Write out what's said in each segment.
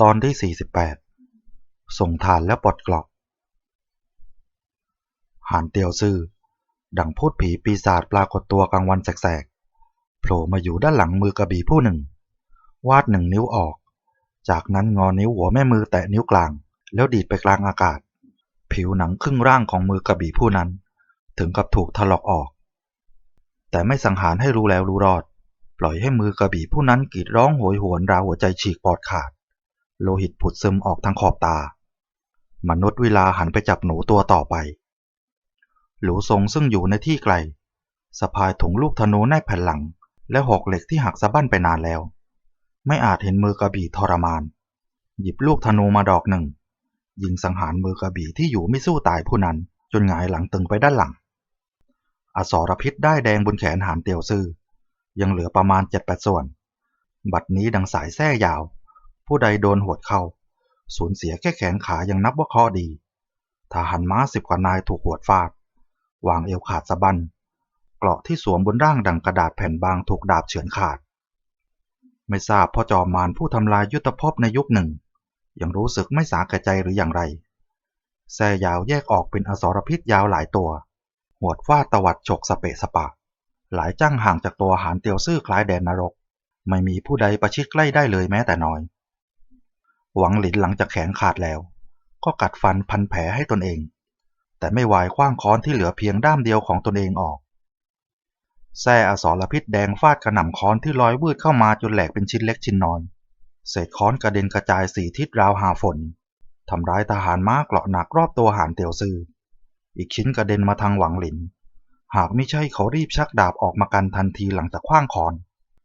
ตอนที่ 48 ส่งฐานแล้วปลดกราะหานเตียวซื่อ ดังพูดผีปีศาจปรากฏตัวกลางวันแสกๆ โผล่มาอยู่ด้านหลังมือกระบี่ผู้หนึ่ง วาดหนึ่งนิ้วออก จากนั้นงอนิ้วหัวแม่มือแตะนิ้วกลาง แล้วดีดไปกลางอากาศ ผิวหนังครึ่งร่างของมือกระบี่ผู้นั้น ถึงกับถูกถลอกออก แต่ไม่สังหารให้รู้แล้วรู้รอด ปล่อยให้มือกระบี่ผู้นั้นกรีดร้องโหยหวนราวหัวใจฉีกปอดขาด โลหิตผุดซึมออกทางขอบตา มนุษย์เวลาหันไปจับหนูตัวต่อไป หลูทรงซึ่งอยู่ในที่ไกลสะพายถุงลูกธนูแนบแผ่นหลัง และหอกเหล็กที่หักสะบั้นไปนานแล้ว ไม่อาจเห็นมือกระบี่ทรมาน หยิบลูกธนูมาดอกหนึ่ง ยิงสังหารมือกระบี่ที่อยู่ไม่สู้ตายผู้นั้นจนหงายหลังตึงไปด้านหลัง อสรพิษได้แดงบนแขนหานเตียวซื่อยังเหลือประมาณเจ็ดแปดส่วน บัดนี้ดังสายแส้ยาว ผู้ใดโดนหวดเข้า สูญเสียแค่แขนขายังนับว่าเคราะห์ดีทหารม้าสิบกว่านายถูกหวดฟาดวางเอวขาดสะบันเกราะที่สวมบนร่างดังกระดาษแผ่นบางถูกดาบเฉือนขาด ไม่ทราบพ่อจอมมารผู้ทำลายยุทธภพในยุคหนึ่ง ยังรู้สึกไม่สาแก่ใจหรืออย่างไรแส้ยาวแยกออกเป็นอสรพิษยาวหลายตัว หวดฟาดตวัดฉกสเปะสปะ หลายจ้างห่างจากตัวหานเตียวซื่อคล้ายแดนนรก ไม่มีผู้ใดประชิดใกล้ได้เลยแม้แต่น้อย หวังหลินหลังจากแขนขาดแล้ว ก็กัดฟันพันแผลให้ตนเอง แต่ไม่วายคว้างค้อนที่เหลือเพียงด้ามเดียวของตนเองออกแส้อสรพิษแดงฟาดกระหน่ำค้อนที่ลอยวืดเข้ามาจนแหลกเป็นชิ้นเล็กชิ้นน้อย เศษค้อนกระเด็นกระจายสี่ทิศราวหาฝนทำร้ายทหารม้าเกราะหนักรอบตัวหานเตียวซือ อีกชิ้นกระเด็นมาทางหวังหลิน หากไม่ใช่เขารีบชักดาบออกมากันทันทีหลังจากคว้างค้อน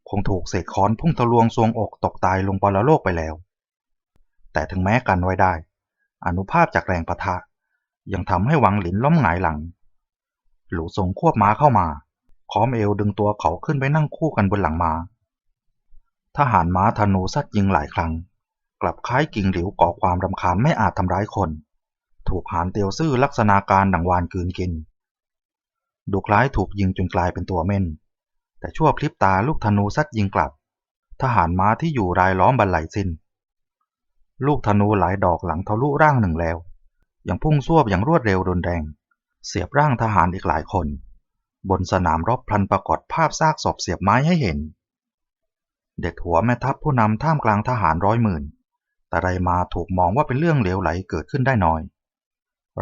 คงถูกเศษค้อนพุ่งทะลวงซวงอกตกตายลงปรโลกไปแล้ว แต่ถึงแม้กันไว้ได้ อนุภาพจากแรงปะทะ ยังทำให้หวังหลินล้มหงายหลัง หลูทรงควบม้าเข้ามาค้อมเอวดึงตัวเขาขึ้นไปนั่งคู่กันบนหลังม้าทหารม้าธนูซัดยิงหลายครั้ง กลับคล้ายกิ่งหลิวก่อความรำคาญไม่อาจทำร้ายคน ถูกหานเตียวซื่อลักษณะการดังวานกืนกิน ดูคล้ายถูกยิงจนกลายเป็นตัวเม่น แต่ชั่วพลิบตาลูกธนูซัดยิงกลับ ทหารม้าที่อยู่รายล้อมบรรลัยสิ้น ลูกธนูหลายดอกหลังทะลุร่างหนึ่งแล้ว ยังพุ่งซวบอย่างรวดเร็วรุนแรง เสียบร่างทหารอีกหลายคน บนสนามรบพลันปรากฏภาพซากศพเสียบไม้ให้เห็น เด็ดหัวแม่ทัพผู้นำท่ามกลางทหารร้อยหมื่นแต่ไรมาถูกมองว่าเป็นเรื่องเลวไหลเกิดขึ้นได้น้อย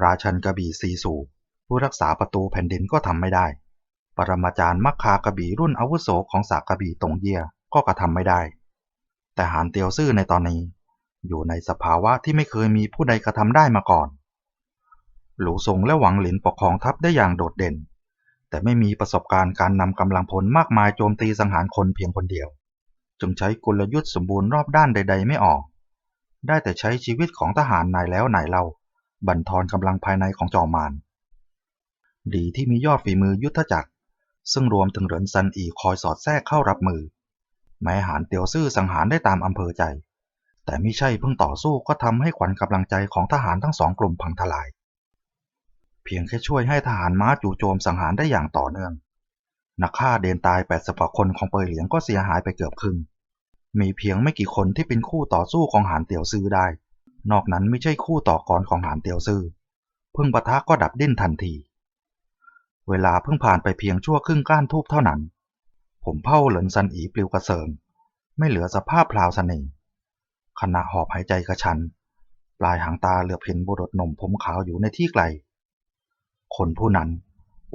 ราชันกระบี่ซีสูผู้รักษาประตูแผ่นดินก็ทำไม่ได้ ปรมาจารย์มักคากระบี่รุ่นอาวุโสของสากกระบี่ตงเยียก็กระทำไม่ได้ แต่หานเตียวซื่อในตอนนี้ อยู่ในสภาวะที่ไม่เคยมีผู้ใดกระทำได้มาก่อน หลูซงและหวังหลินปกครองทัพได้อย่างโดดเด่น แต่ไม่มีประสบการณ์การนำกำลังพลมากมายโจมตีสังหารคนเพียงคนเดียว จึงใช้กลยุทธ์สมบูรณ์รอบด้านใด ๆ ไม่ออก ได้แต่ใช้ชีวิตของทหารนายแล้วนายเล่า บั่นทอนกำลังภายในของจอมารดีที่มียอดฝีมือยุทธจักร ซึ่งรวมถึงเหรินซันอีคอยสอดแทรกเข้ารับมือ แม้หานเตียวซื่อสังหารได้ตามอำเภอใจ แต่ไม่ใช่เพิ่งต่อสู้ก็ทำให้ขวัญกำลังใจของทหารทั้งสองกลุ่มพังทลาย เพียงแค่ช่วยให้ทหารม้าจู่โจมสังหารได้อย่างต่อเนื่อง นักฆ่าเดนตายแปดสิบกว่าคนของเปยเหลียงก็เสียหายไปเกือบครึ่งมีเพียงไม่กี่คนที่เป็นคู่ต่อสู้ของหานเตียวซื่อได้ นอกนั้นไม่ใช่คู่ต่อกรของหานเตียวซื่อเพิ่งปะทะก็ดับดิ้นทันที เวลาเพิ่งผ่านไปเพียงชั่วครึ่งก้านทูบเท่านั้น ผมเผ่าเหลินซันอีปลิวกระเซิง ไม่เหลือสภาพพลาวเสน่ห์ขณะหอบหายใจกระชัน ปลายหางตาเหลือบเห็นบุรุษหนุ่มผมขาวอยู่ในที่ไกล คนผู้นั้น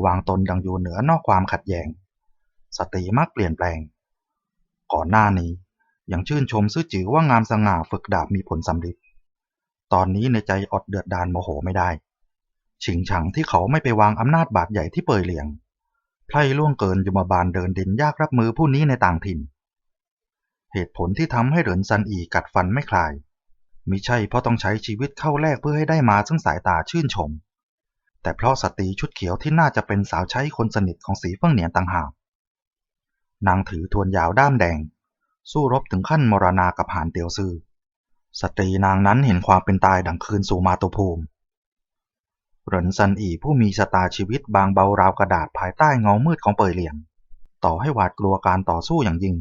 วางตนดังอยู่เหนือนอกความขัดแย้ง สตรีมักเปลี่ยนแปลง ก่อนหน้านี้ยังชื่นชมซื่อจือว่างามสง่าฝึกดาบมีผลสำเร็จ ตอนนี้ในใจอดเดือดดานโมโหไม่ได้ฉิงฉังที่เขาไม่ไปวางอำนาจบาดใหญ่ที่เปยเหลียงไพร่ล่วงเกินยมบาลเดินดินยากรับมือผู้นี้ในต่างถิ่น เหตุผลที่ทำให้เหรินซันอีกัดฟันไม่คลายมิใช่เพราะต้องใช้ชีวิตเข้าแลกเพื่อให้ได้มาซึ่งสายตาชื่นชม แต่เพราะสตรีชุดเขียวที่น่าจะเป็นสาวใช้คนสนิทของสีเฟิ่งเหนียนต่างหากนางถือทวนยาวด้ามแดง สู้รบถึงขั้นมรณากับหานเตียวซือ สตรีนางนั้นเห็นความเป็นตายดังคืนสู่มาตุภูมิเหรินซันอีผู้มีชะตาชีวิตบางเบาราวกระดาษภายใต้เงามืดของเปยเหลียง ต่อให้หวาดกลัวการต่อสู้อย่างยิ่ง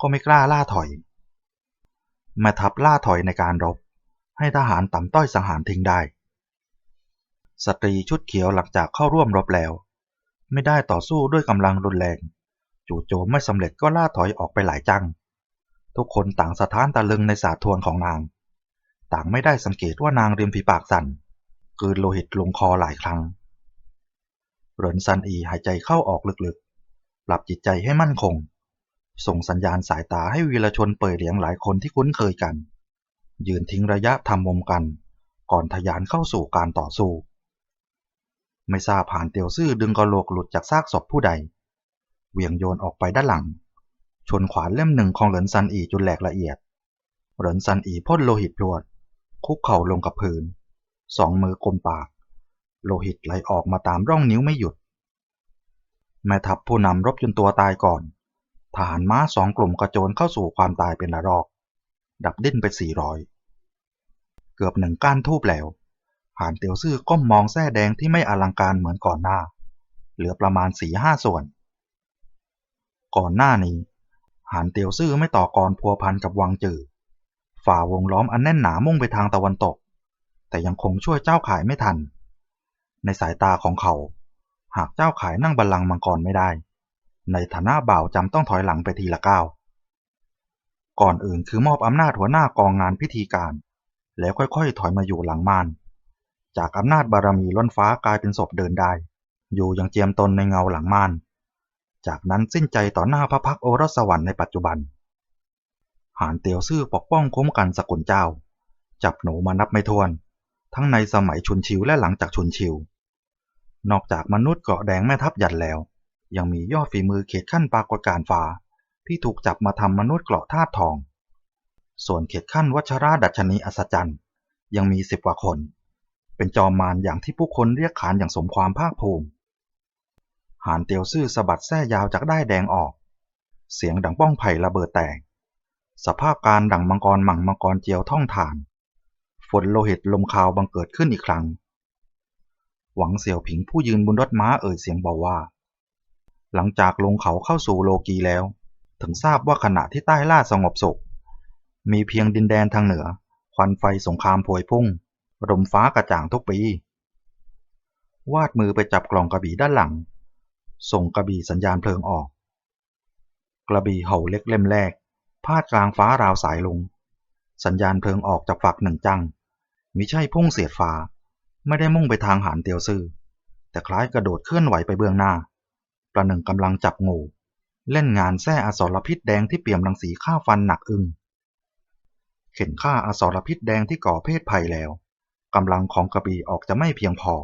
ก็ไม่กล้าล่าถอยแม่ทัพล่าถอยในการรบ ให้ทหารต่ำต้อยสังหารทิ้งได้ สตรีชุดเขียวหลังจากเข้าร่วมรบแล้ว ไม่ได้ต่อสู้ด้วยกำลังรุนแรง จู่โจมไม่สำเร็จก็ล่าถอยออกไปหลายจัง ทุกคนต่างสะท้านตะลึงในสาทวนของนาง ต่างไม่ได้สังเกตว่านางริมฝีปากสั่นกืนโลหิตลงคอหลายครั้งเหรินซันอีหายใจเข้าออกลึกๆ ปรับจิตใจให้มั่นคง ส่งสัญญาณสายตาให้วีรชนเป่ยเหลียงหลายคนที่คุ้นเคยกัน ยืนทิ้งระยะทำมุมกัน ก่อนทยานเข้าสู่การต่อสู้ ไม่ทราบผ่านเตียวซื่อดึงกระโหลกหลุดจากซากศพผู้ใดเหวี่ยงโยนออกไปด้านหลัง ชนขวานเล่มหนึ่งของเหรินซันอีจนแหลกละเอียด เหรินซันอีพ่นโลหิตพรวด คุกเข่าลงกับพื้น สองมือกลมปาก โลหิตไหลออกมาตามร่องนิ้วไม่หยุด แม่ทัพผู้นำรบจนตัวตายก่อน ทหารม้าสองกลุ่มกระโจนเข้าสู่ความตายเป็นละรอก ดับดิ้นไปสี่ร้อยเกือบหนึ่งก้านทูบแล้วหานเตียวซื่อก้มมองแส้แดงที่ไม่อลังการเหมือนก่อนหน้า เหลือประมาณสี่ห้าส่วน ก่อนหน้านี้ หานเตียวซื่อไม่ต่อกรพัวพันกับวังจือฝ่าวงล้อมอันแน่นหนามุ่งไปทางตะวันตก แต่ยังคงช่วยเจ้าขายไม่ทัน ในสายตาของเขา หากเจ้าขายนั่งบัลลังก์มังกรไม่ได้ ในฐานะบ่าวจำต้องถอยหลังไปทีละก้าวก่อนอื่นคือมอบอำนาจหัวหน้ากองงานพิธีการ แล้วค่อยๆ ถอยมาอยู่หลังม่าน จากอำนาจบารมีล้นฟ้ากลายเป็นศพเดินได้ อยู่อย่างเจียมตนในเงาหลังม่าน จากนั้นสิ้นใจต่อหน้าพระพักตร์โอรสสวรรค์ในปัจจุบัน หานเตียวซื่อปกป้องคุ้มกันสกุลเจ้า จับหนูมานับไม่ถ้วน ทั้งในสมัยชุนชิวและหลังจากชุนชิว นอกจากมนุษย์เกาะแดงแม่ทัพยันแล้ว ยังมียอดฝีมือเขตขั้นปรากฏการฟ้า ที่ถูกจับมาทำมนุษย์เกราะธาตุทอง ส่วนเขตขั้นวัชราดัชนีอัศจรรย์ยังมีสิบกว่าคน เป็นจอมมารอย่างที่ผู้คนเรียกขานอย่างสมความภาคภูมิ หานเตียวซื่อสะบัดแส้ยาวจากได้แดงออก เสียงดังป้องไผ่ระเบิดแตก สภาพการดังมังกรหมั่งมังกรเจียวท่องฐาน ฝนโลหิตลมคาวบังเกิดขึ้นอีกครั้ง หวังเสี่ยวผิงผู้ยืนบนรถม้าเอ่ยเสียงเบาว่า หลังจากลงเขาเข้าสู่โลกีแล้ว ถึงทราบว่าขณะที่ใต้ล่าสงบสุข มีเพียงดินแดนทางเหนือ ควันไฟสงครามพวยพุ่งลมฟ้ากระจ่างทุกปี วาดมือไปจับกล่องกระบี่ด้านหลัง ส่งกระบี่สัญญาณเพลิงออก กระบี่เห่าเล็กเล่มแรก พาดกลางฟ้าราวสายลง สัญญาณเพลิงออกจากฝักหนึ่งจังมิใช่พุ่งเสียดฟ้า ไม่ได้มุ่งไปทางหานเตียวซื่อ แต่คล้ายกระโดดเคลื่อนไหวไปเบื้องหน้า ประหนึ่งกำลังจับงูเล่นงานแส้อสรพิษแดงที่เปี่ยมรังสีฆ่าฟันหนักอึ้งเข็นฆ่าอสรพิษแดงที่ก่อเพศภัยแล้วกำลังของกระบี่ออกจะไม่เพียงพอ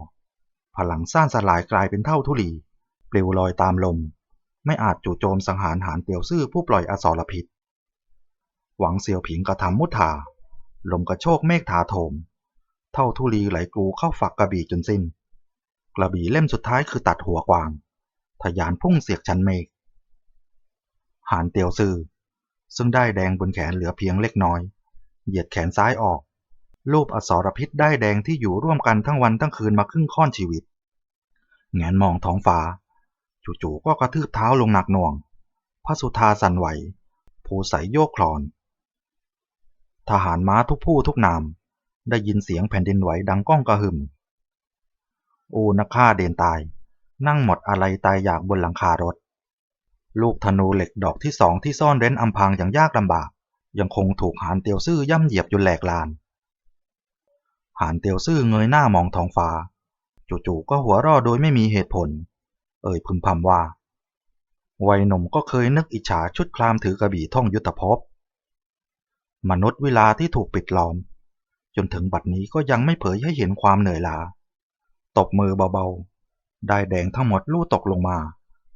พลังสร้างสลายกลายเป็นเท่าทุลี ปลิวลอยตามลม ไม่อาจจู่โจมสังหารหานเตียวซื่อผู้ปล่อยอสรพิษ หวังเสี่ยวผิงกระทำมุทาลมกระโชกเมฆถาโถม เท่าทุลีไหลกลูเข้าฝักกระบี่จนสิ้น กระบี่เล่มสุดท้ายคือตัดหัวกวาง ทยานพุ่งเสียกชั้นเมฆหานเตียวซื่อซึ่งได้แดงบนแขนเหลือเพียงเล็กน้อย เหยียดแขนซ้ายออก รูปอสรพิษได้แดงที่อยู่ร่วมกันทั้งวันทั้งคืนมาครึ่งค่อนชีวิต แงนมองท้องฟ้า จู่ๆก็กระทืบเท้าลงหนักหน่วง พระสุธาสั่นไหว ภูใสโยกคลอน ทหารม้าทุกผู้ทุกนาม ได้ยินเสียงแผ่นดินไหวดังก้องกระหึ่มอูนักฆ่าเดนตาย นั่งหมดอะไรตายอยากบนหลังคารถ ลูกธนูเหล็กดอกที่สองที่ซ่อนเร้นอำพางอย่างยากลำบาก ยังคงถูกหานเตียวซื่อย่ำเหยียบจนแหลกลาน หานเตียวซื่อเงยหน้ามองท้องฟ้า จู่ๆก็หัวราะโดยไม่มีเหตุผล เอ่ยพึมพำว่า วัยหนุ่มก็เคยนึกอิจฉาชุดคลามถือกระบี่ท่องยุทธภพ มนุษย์เวลาที่ถูกปิดล้อม จนถึงบัดนี้ก็ยังไม่เผยให้เห็นความเหนื่อยล้า ตบมือเบาๆ ได้แดงทั้งหมดลู่ตกลงมา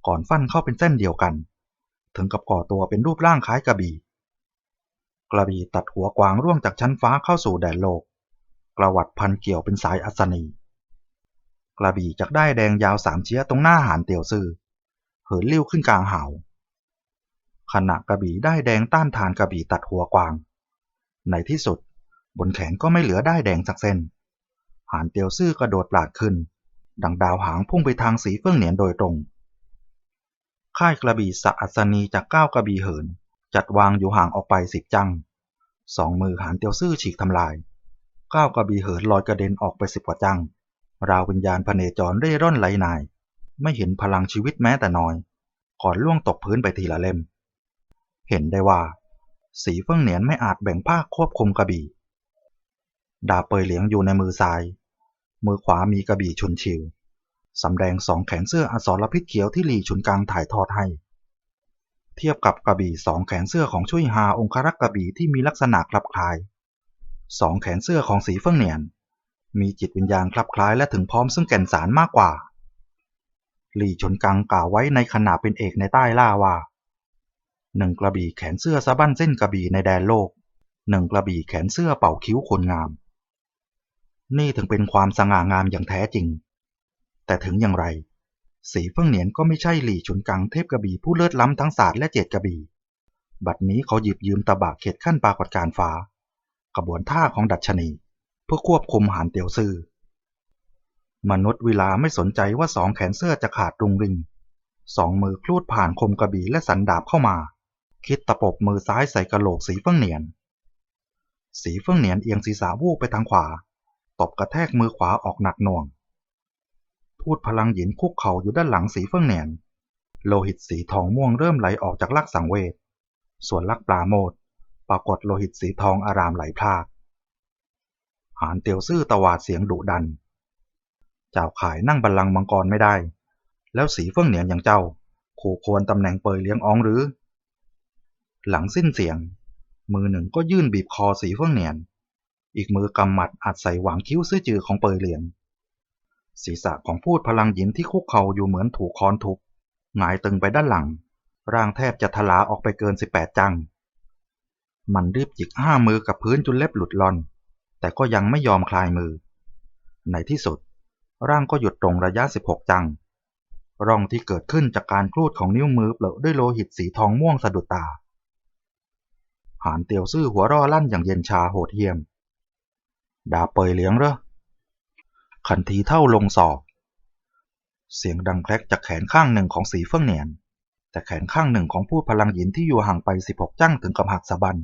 ก่อนฟันเข้าเป็นเส้นเดียวกัน ถึงกับก่อตัวเป็นรูปร่างคล้ายกระบี่ กระบี่ตัดหัวกวางร่วงจากชั้นฟ้าเข้าสู่แดนโลก กระวัดพันเกี่ยวเป็นสายอัศนี กระบี่จากได้แดงยาวสามเชี้ยตรงหน้าหานเตียวซื่อเหินลิ้วขึ้นกลางหาวขณะกระบี่ได้แดงต้านทานกระบี่ตัดหัวกวาง ในที่สุด บนแขนก็ไม่เหลือได้แดงสักเส้น หานเตียวซื่อกระโดดปลาดขึ้น ดังดาวหางพุ่งไปทางสีเฟื่องเหนียนโดยตรง ค่ายกระบี่สะอัศนีจากก้าวกระบี่เหิน จัดวางอยู่ห่างออกไปสิบจัง สองมือหานเตียวซื่อฉีกทำลาย ก้าวกระบี่เหินลอยกระเด็นออกไปสิบกว่าจัง ราววิญญาณพเนจรเร่ร่อนไหลนาย ไม่เห็นพลังชีวิตแม้แต่น้อยก่อนล่วงตกพื้นไปทีละเล่ม เห็นได้ว่า สีเฟื่องเหนียนไม่อาจแบ่งภาคควบคุมกระบี่ ดาบเปยเหลียงอยู่ในมือซ้าย มือขวามีกระบี่ชุนชิวสำแดงสองแขนเสื้ออสรพิษเขียวที่หลีชุนกลางถ่ายทอดให้ เทียบกับกระบี่สองแขนเสื้อของชุยฮาองครักษ์กระบี่ที่มีลักษณะคลับคล้าย สองแขนเสื้อของสีเฟื่องเหนียน มีจิตวิญญาณคลับคล้ายและถึงพร้อมซึ่งแก่นสารมากกว่า หลี่ชนกังกล่าวไว้ในขณะเป็นเอกในใต้ล่าว่าหนึ่งกระบี่แขนเสื้อสะบั้นเส้นกระบี่ในแดนโลกหนึ่งกระบี่แขนเสื้อเป่าคิ้วคนงาม นี่ถึงเป็นความสง่างามอย่างแท้จริง แต่ถึงอย่างไร สีเฟื่องเหนียนก็ไม่ใช่หลี่ชนกังเทพกระบี่ผู้เลิศล้ำทั้งศาสตร์และเจตกระบี่ บัดนี้เขาหยิบยืมตะบะเขตขั้นปรากฏการฟ้ากระบวนท่าของดัชนี เพื่อควบคุมหานเตียวซื่อมนุษย์เวลาไม่สนใจว่าสองแขนเสื้อจะขาดรุงริง สองมือคลูดผ่านคมกระบี่และสันดาบเข้ามา คิดตะปบมือซ้ายใส่กระโหลกสีเฟื่องเหนียน สีเฟื่องเหนียนเอียงศีรษะวูบไปทางขวา ตบกระแทกมือขวาออกหนักหน่วง พูดพลังหยินคุกเข่าอยู่ด้านหลังสีเฟื่องเหนียน โลหิตสีทองม่วงเริ่มไหลออกจากลักสังเวช ส่วนลักปลาโมดปรากฏโลหิตสีทองอารามไหลพราก หานเตียวซื่อตวาดเสียงดุดัน เจ้าขายนั่งบัลลังก์มังกรไม่ได้ แล้วสีเฟื่องเหนียนอย่างเจ้า ขู่ควรตำแหน่งเปยเลี้ยงอ้องหรือ หลังสิ้นเสียง มือหนึ่งก็ยื่นบีบคอสีเฟื่องเหนียน อีกมือกำหมัดอัดใส่หวางคิ้วซื่อจือของเปยเหลียงศีรษะของพูดพลังหยินที่คุกเข่าอยู่เหมือนถูกค้อนทุบหงายตึงไปด้านหลัง ร่างแทบจะทลาออกไปเกิน18จัง มันรีบจิกห้ามือกับพื้นจนเล็บหลุดลอน แต่ก็ยังไม่ยอมคลายมือ ในที่สุด ร่างก็หยุดตรงระยะ 16 จัง ร่องที่เกิดขึ้นจากการคลูดของนิ้วมือเปลอะด้วยโลหิตสีทองม่วงสะดุดตา หานเตียวซื่อหัวร่อลั่นอย่างเย็นชาโหดเหี้ยม ดาเปยเลี้ยงเหรอขันทีเท่าลงศอกเสียงดังแคลกจากแขนข้างหนึ่งของสีเฟื่องเหนียน แต่แขนข้างหนึ่งของผู้พลังหยินที่อยู่ห่างไป 16 จั่งถึงกับหักสะบัน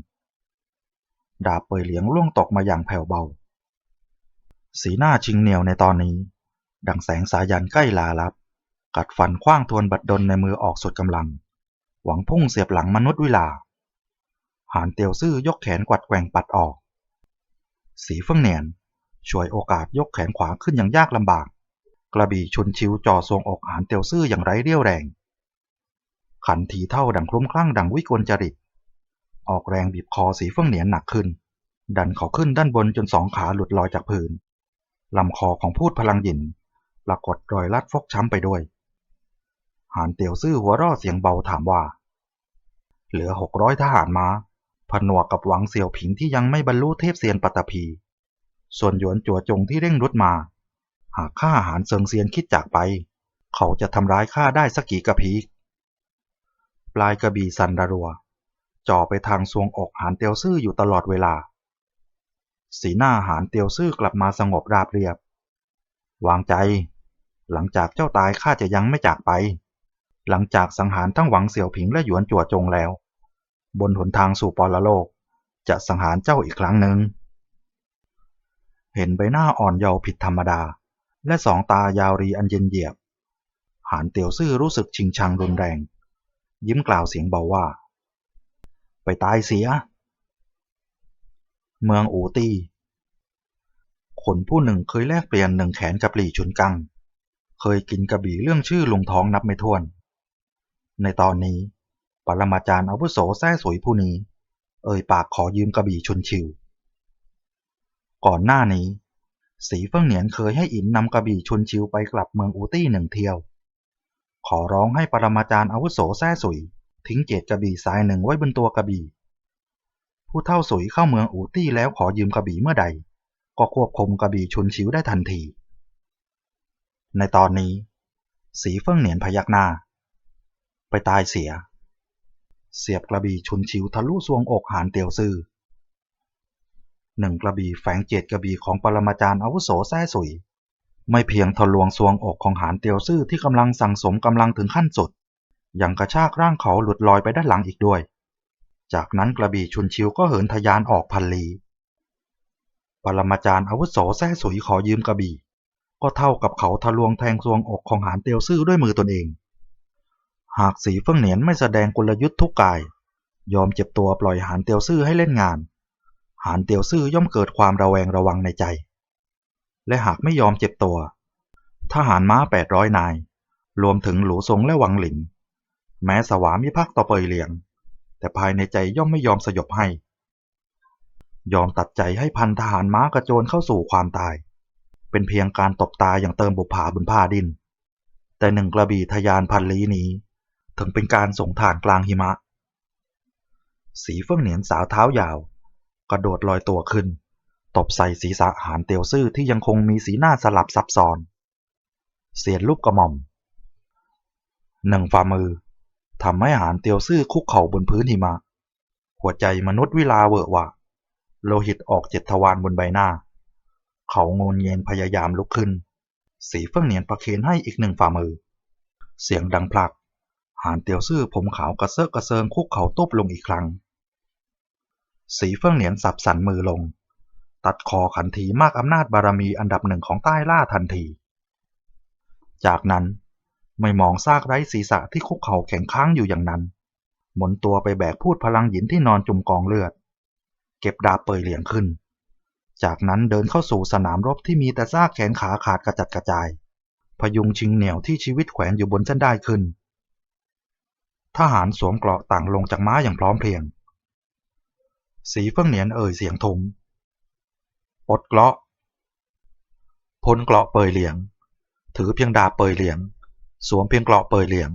ดาบเปยเหลียงล่วงตกมาอย่างแผ่วเบา สีหน้าชิงเหนียวในตอนนี้ ดังแสงสายันใกล้ลาลับ กัดฟันคว้างทวนบัดดลในมือออกสุดกำลัง หวังพุ่งเสียบหลังมนุษย์วิลา หานเตียวซื่อยกแขนกวัดแกว่งปัดออก สีเฟื่องเหนียนช่วยโอกาสยกแขนขวาขึ้นอย่างยากลำบาก กระบี่ชุนชิวจ่อทรงอกหานเตียวซื่ออย่างไร้เรี่ยวแรง ขันทีเท่าดังคลุ้มคลั่งดังวิกลจริต ออกแรงบีบคอสีเฟื่องเหนียนหนักขึ้น ดันเขาขึ้นด้านบนจนสองขาหลุดลอยจากพื้นลำคอของพูดพลังหยินปรากฏรอยลัดฟกช้ำไปด้วย หานเตียวซื่อหัวราะเสียงเบาถามว่า เหลือหกร้อยทหารมา้า ผนวกกับหวังเสี่ยวผิงที่ยังไม่บรรลุเทพเซียนปัตตภี ส่วนหยวนจัวจงที่เร่งรุดมา หากข้าหารเซิงเซียนคิดจากไป เขาจะทำร้ายข้าได้สักกี่กระพีกปลายกระบี่สันดารัว จ่อไปทางซวงอกหานเตียวซื่ออยู่ตลอดเวลา สีหน้าหานเตียวซื่อกลับมาสงบราบเรียบ วางใจ หลังจากเจ้าตายข้าจะยังไม่จากไป หลังจากสังหารทั้งหวังเสี่ยวผิงและหยวนจัวจงแล้ว บนหนทางสู่ปรโลก จะสังหารเจ้าอีกครั้งหนึ่งเห็นใบหน้าอ่อนเยาว์ผิดธรรมดา และสองตายาวรีอันเย็นเยียบ หานเตียวซื่อรู้สึกชิงชังรุนแรง ยิ้มกล่าวเสียงเบาว่า ไปตายเสีย เมืองอูตีคนผู้หนึ่งเคยแลกเปลี่ยนหนึ่งแขนกับหลี่ชุนกัง เคยกินกระบี่เรื่องชื่อลุงท้องนับไม่ถ้วน ในตอนนี้ ปรมาจารย์อาวุโสแท้สวยผู้นี้ เอ่ยปากขอยืมกระบี่ชุนชิว ก่อนหน้านี้ สีเฟิ่งเหนียนเคยให้อินนำกระบี่ชุนชิวไปกลับเมืองอูตี้หนึ่งเที่ยว ขอร้องให้ปรมาจารย์อาวุโสแท้สวย ทิ้งเกตกระบี่สายหนึ่งไว้บนตัวกระบี่ ผู้เท่าสวยเข้าเมืองอูตี้แล้วขอยืมกระบี่เมื่อใด ก็ควบคุมกระบี่ชุนชิวได้ทันที ในตอนนี้ สีเฟิ่งเหนียนพยักหน้า ไปตายเสีย เสียบกระบี่ชุนชิวทะลุซวงอกหานเตียวซื่อหนึ่งกระบี่แฝงเจตกระบี่ของปรมาจารย์อาวุโสแท้สุย ไม่เพียงทะลวงซวงอกของหานเตียวซื่อที่กำลังสั่งสมกำลังถึงขั้นสุด ยังกระชากร่างเขาหลุดลอยไปด้านหลังอีกด้วย จากนั้นกระบี่ชุนชิวก็เหินทะยานออกพันลี ปรมาจารย์อาวุโสแซ่สุยขอยืมกระบี่ ก็เท่ากับเขาทะลวงแทงซวงอกของหานเตียวซื่อด้วยมือตนเอง หากสีเฟิ่งเหนียนไม่แสดงกลยุทธ์ทุกกาย ยอมเจ็บตัวปล่อยหานเตียวซื่อให้เล่นงาน หานเตียวซื่อย่อมเกิดความระแวงระวังในใจ และหากไม่ยอมเจ็บตัว ทหารม้า800นาย รวมถึงหลูซงและหวังหลิน แม้สวามิภักดิ์ต่อเปยเหลียง แต่ภายในใจย่อมไม่ยอมสยบให้ ยอมตัดใจให้พันทหารม้ากระโจนเข้าสู่ความตาย เป็นเพียงการตบตาอย่างเติมบุผาบนผ้าดิน แต่หนึ่งกระบี่ทะยานพันลี้นี้ ถึงเป็นการสงฐานกลางหิมะ สีเฟื่องเหนียนสาวเท้ายาว กระโดดลอยตัวขึ้น ตบใส่ศีรษะหานเตียวซื่อที่ยังคงมีสีหน้าสลับซับซ้อน เสียดลูกกระหม่อมหนึ่งฝ่ามือ ทำให้หานเตียวซื่อคุกเข่าบนพื้นหิมะ หัวใจมนุษย์วิลาเวอะวะ โลหิตออกเจ็ดทวารบนใบหน้า เขางนเงียนพยายามลุกขึ้น สีเฟื่องเหนียนประเคนให้อีกหนึ่งฝ่ามือ เสียงดังพลัก หานเตียวซื่อผมขาวกระเซาะกระเซิงคุกเข่าตบลงอีกครั้ง สีเฟื่องเหนียนสับสันมือลง ตัดคอขันทีมากอำนาจบารมีอันดับหนึ่งของใต้ล่าทันที จากนั้น ไม่มองซากไร้ศีรษะที่คุกเข่าแข็งค้างอยู่อย่างนั้น หมุนตัวไปแบกพูดพลังหยินที่นอนจุ่มกองเลือด เก็บดาบเปยเหลียงขึ้น จากนั้นเดินเข้าสู่สนามรบที่มีแต่ซากแขนขาขาดกระจัดกระจาย พยุงชิงเหนี่ยวที่ชีวิตแขวนอยู่บนเส้นได้ขึ้น ทหารสวมเกราะต่างลงจากม้าอย่างพร้อมเพรียง สีเฟื่องเหนียนเอ่ยเสียงทุ้มปลดเกราะพ้นเกราะเปยเหลียง ถือเพียงดาบเปยเหลียง สวมเพียงเกราะเปิดเหลี่ยม